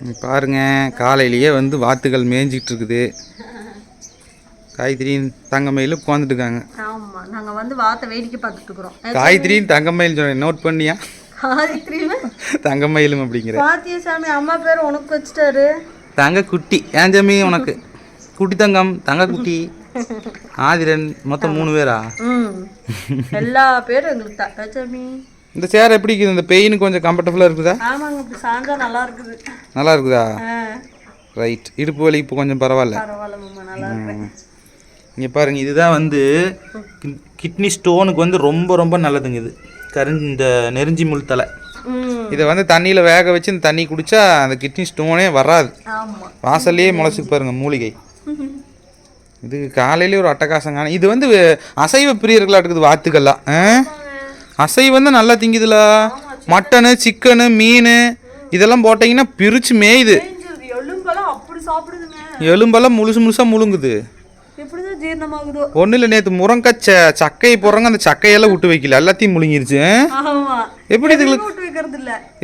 இங்க பாருங்க காலையிலேயே வந்து வாத்துகள் மேய்ஞ்சிட்டு இருக்குது காயத்ரி தங்கமயிலும் உட்காந்துட்டு இருக்காங்க ஆமா நாங்க வந்து வாத்தை வேடிக்கை பார்த்துட்டு இருக்கிறோம் தங்கமயில் சொன்னேன் நோட் பண்ணியா காயத்ரியில தங்கமயிலும் அப்படிங்கிற. பாத்திய சாமி அம்மா பேர் உனக்கு வச்சுட்டாரு. தங்க குட்டி ஏன் ஜமி உனக்கு? குட்டி தங்கம் தங்க குட்டி ஆதிரன் மொத்தம் மூணு பேரா? எல்லா பேரும் எங்களுக்கு தான் சாமி இந்த சேர் எப்படி இருக்குது? இந்த பெயின் கொஞ்சம் கம்ஃபர்டபுளாக இருக்குதா? ஆமாங்க இப்படி சாஞ்சா நல்லா இருக்குது. நல்லா இருக்குதா? ரைட் இடுப்பு வலி இப்போ கொஞ்சம் பரவாயில்ல. பரவாயில்ல மாமா நல்லா இருக்கு. இங்கே பாருங்க இதுதான் வந்து கிட்னி ஸ்டோனுக்கு வந்து ரொம்ப ரொம்ப நல்லதுங்க இது. கரிஞ்ச இந்த நெருஞ்சி முள் தலை. இதை வந்து தண்ணியில் வேக வச்சு இந்த தண்ணி குடிச்சா அந்த கிட்னி ஸ்டோனே வராது. வாசல்லையே முளைச்சிக்கு பாருங்க மூலிகை. இது காலையிலே ஒரு அட்டகாசங்கான இது வந்து அசைவ பிரியர்களா இருக்குது வாத்துக்கள்லாம் ஆ? அசைவம் நல்லா திங்குதுல. மட்டனு சிக்கனு மீன் இதெல்லாம் போட்டிங்கன்னா பிரிச்சு மேயுது. எலும்பெல்லாம் முழுசு முழுசாக முழுங்குது. ஒன்றும் இல்லை நேற்று முருங்கச்ச சக்கையை போடுறாங்க அந்த சக்கையெல்லாம் விட்டு வைக்கல. எல்லாத்தையும் முழுங்கிருச்சு. எப்படி இதுகளுக்கு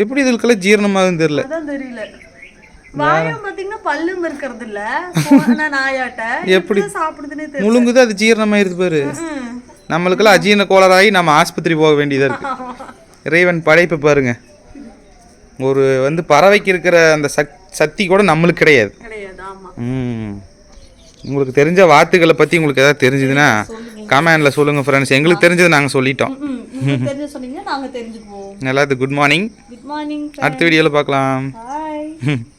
எப்படி இதுகளுக்கெல்லாம் ஜீரணமாகுதுன்னு தெரியல. எப்படி? சாப்பிடுதுன்னே முழுங்குது அது ஜீரணமாயிருது பாரு. நம்மளுக்கெல்லாம் அஜீரண கோளாறாகி நம்ம ஆஸ்பத்திரி போக வேண்டியதாக இருக்கு. இறைவன் படைப்பு பாருங்க. ஒரு வந்து பறவைக்கு இருக்கிற அந்த சக் சக்தி கூட நம்மளுக்கு கிடையாது. உங்களுக்கு தெரிஞ்ச வாத்துகளை பற்றி உங்களுக்கு ஏதாவது தெரிஞ்சதுன்னா கமெண்டில் சொல்லுங்கள் ஃப்ரெண்ட்ஸ் எங்களுக்கு தெரிஞ்சது நாங்கள் சொல்லிட்டோம். எல்லாத்துக்கும் குட் மார்னிங் அடுத்த வீடியோவில் பார்க்கலாம்.